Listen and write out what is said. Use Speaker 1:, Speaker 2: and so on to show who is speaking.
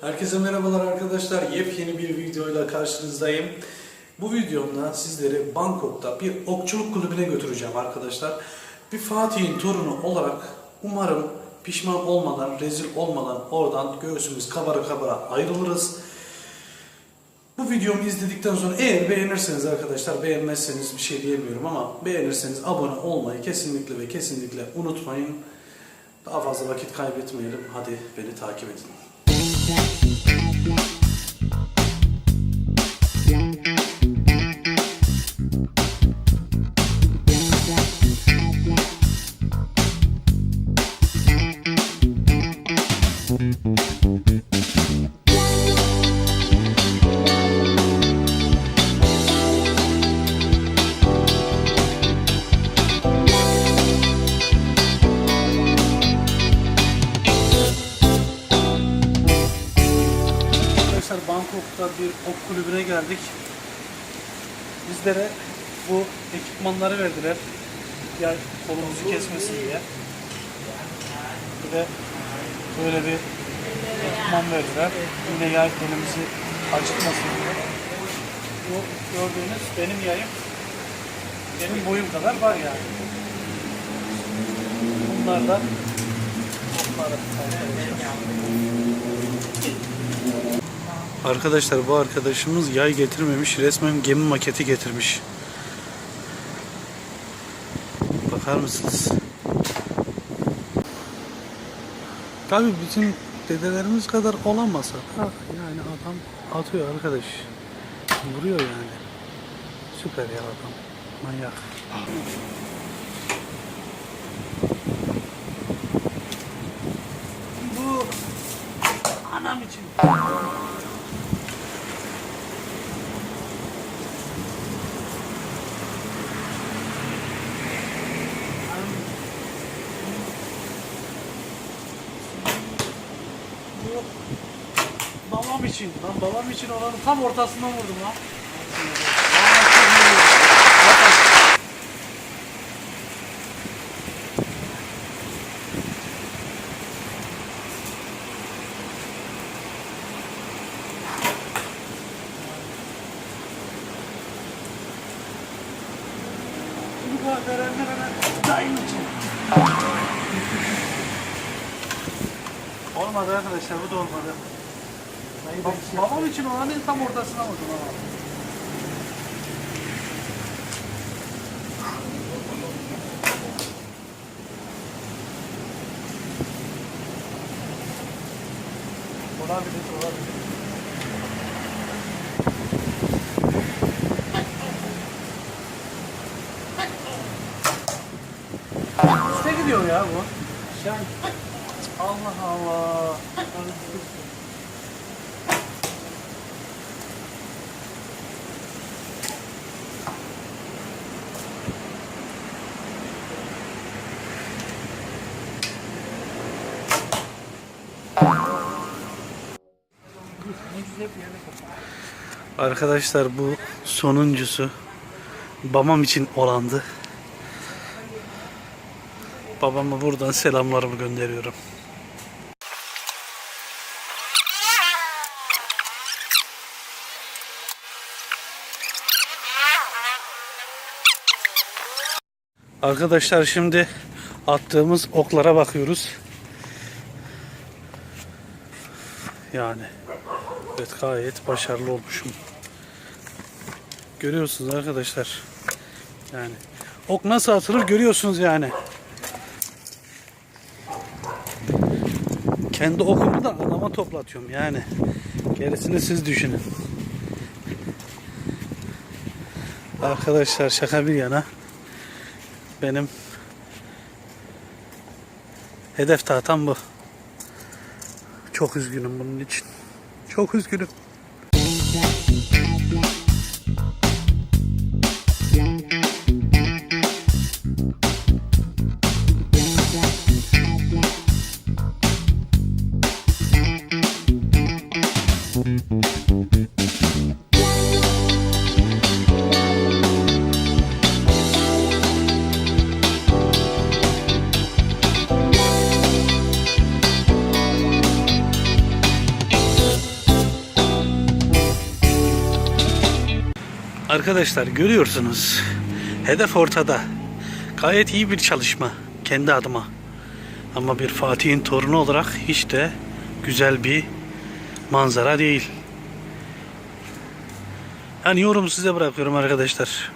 Speaker 1: Herkese merhabalar arkadaşlar. Yepyeni bir videoyla karşınızdayım. Bu videomda sizleri Bangkok'ta bir okçuluk kulübüne götüreceğim arkadaşlar. Bir Fatih'in torunu olarak umarım pişman olmadan, rezil olmadan oradan göğsümüz kabara kabara ayrılırız. Bu videomu izledikten sonra eğer beğenirseniz arkadaşlar beğenmezseniz bir şey diyemiyorum ama beğenirseniz abone olmayı kesinlikle ve kesinlikle unutmayın. Daha fazla vakit kaybetmeyelim. Hadi beni takip edin. Música Arkadaşlar Bangkok'ta bir ok kulübüne geldik. Bizlere bu ekipmanları verdiler. Yay kolumuzu kesmesin diye. Bir de böyle bir ekipman verdiler. Yine yay elimizi acıtmasın diye. Bu gördüğünüz benim yayım. Benim boyum kadar var yani. Bunlar da okları. Arkadaşlar bu arkadaşımız yay getirmemiş, resmen gemi maketi getirmiş. Bakar mısınız? Tabii bizim dedelerimiz kadar olamasa da yani adam atıyor arkadaş. Vuruyor yani. Süper ya adam. Manyak. Bu anam için. Bu babam için. Lan babam için olanın tam ortasından vurdum lan. Bu verenler hemen daim için. Olmadı arkadaşlar bu da olmadı. Ba- babam için olanın tam ortasına vurdum ama. Olabilir, olabilir. Üste gidiyor ya bu. Sen Allah Allah. Arkadaşlar bu sonuncusu babam için olandı. Babama buradan selamlarımı gönderiyorum. Arkadaşlar şimdi attığımız oklara bakıyoruz. Yani evet gayet başarılı olmuşum. Görüyorsunuz arkadaşlar. Yani ok nasıl atılır görüyorsunuz yani. Kendi okumu da adama toplatıyorum yani. Gerisini siz düşünün. Arkadaşlar şaka bir yana benim hedef tahtam bu. Çok üzgünüm bunun için. Çok üzgünüm. Arkadaşlar görüyorsunuz. Hedef ortada. Gayet iyi bir çalışma kendi adıma. Ama bir Fatih'in torunu olarak hiç de güzel bir manzara değil. Yani yorum size bırakıyorum arkadaşlar.